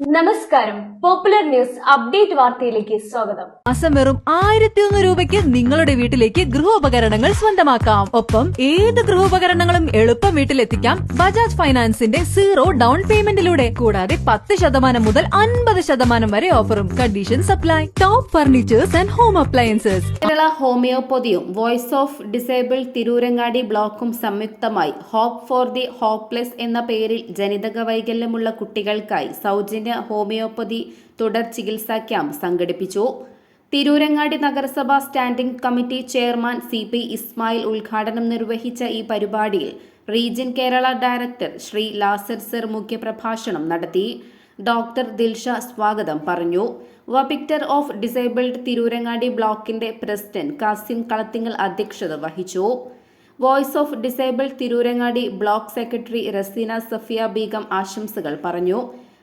നമസ്കാരം. Popular news update വാർത്തയിലേക്ക് സ്വാഗതം. മാസം വെറും ആയിരത്തി ഒന്ന് രൂപയ്ക്ക് നിങ്ങളുടെ വീട്ടിലേക്ക് ഗൃഹോപകരണങ്ങൾ സ്വന്തമാക്കാം. ഒപ്പം ഏത് ഗൃഹോപകരണങ്ങളും എളുപ്പം വീട്ടിലെത്തിക്കാം ബജാജ് ഫൈനാൻസിന്റെ സീറോ ഡൗൺ പേയ്മെന്റിലൂടെ കൂടാതെ പത്ത് ശതമാനം മുതൽ അൻപത് ശതമാനം വരെ ഓഫറും condition supply top furnitures and home appliances Kerala ഹോമിയോപ്പതിയും voice of disable Tirurangadi ബ്ലോക്കും സംയുക്തമായി ഹോപ്പ് ഫോർ ദി ഹോപ്പ്ലെസ് എന്ന പേരിൽ ജനിതക വൈകല്യമുള്ള കുട്ടികൾക്കായി സൗജന്യ ഹോമിയോപ്പതി തുടർ ചികിത്സാ ക്യാമ്പ് സംഘടിപ്പിച്ചു. തിരൂരങ്ങാടി നഗരസഭ standing committee chairman C P Ismail ഉദ്ഘാടനം നിർവഹിച്ച ഈ പരിപാടിയിൽ region Kerala director Shri Lazar sir മുഖ്യപ്രഭാഷണം നടത്തി. ഡോക്ടർ ദിൽഷ സ്വാഗതം പറഞ്ഞു. വപിക്ടർ ഓഫ് ഡിസേബിൾഡ് തിരൂരങ്ങാടി ബ്ലോക്കിന്റെ പ്രസിഡന്റ് കാസിം കളത്തിങ്ങൽ അധ്യക്ഷത വഹിച്ചു. Voice of disabled Tirurangadi block secretary Raseena Safiya Begum ആശംസകൾ പറഞ്ഞു.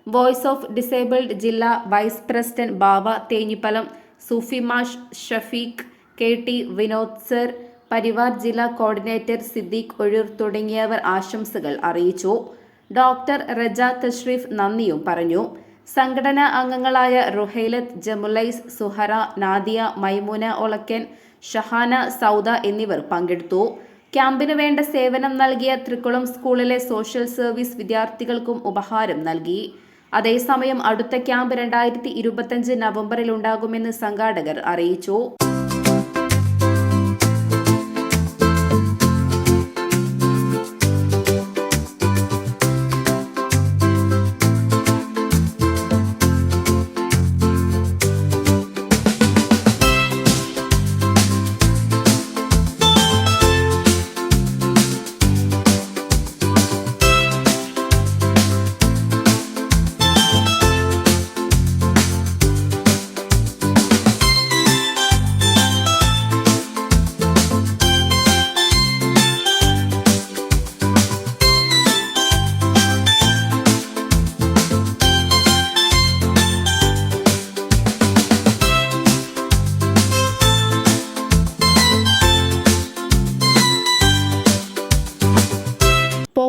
വോയിസ് ഓഫ് ഡിസേബിൾഡ് ജില്ലാ vice president Bava Thenhipalam സൂഫിമാഷ് Shafeeq K T Vinod sir Parivar ജില്ലാ കോർഡിനേറ്റർ സിദ്ദീഖ് ഒഴൂർ തുടങ്ങിയവർ ആശംസകൾ അറിയിച്ചു. ഡോക്ടർ റജ തഷ്രീഫ് നന്ദിയും പറഞ്ഞു. സംഘടനാ അംഗങ്ങളായ റുഹൈലത്ത് ജമുലൈസ് സുഹറ നാദിയ മൈമൂന ഒളക്കൻ ഷഹാന സൗദ എന്നിവർ പങ്കെടുത്തു. ക്യാമ്പിന് വേണ്ട സേവനം നൽകിയ തൃക്കുളം സ്കൂളിലെ സോഷ്യൽ സർവീസ് വിദ്യാർത്ഥികൾക്കും ഉപഹാരം നൽകി. അതേസമയം അടുത്ത ക്യാമ്പ് രണ്ടായിരത്തി ഇരുപത്തിയഞ്ച് നവംബറിൽ ഉണ്ടാകുമെന്ന് സംഘാടകർ അറിയിച്ചു.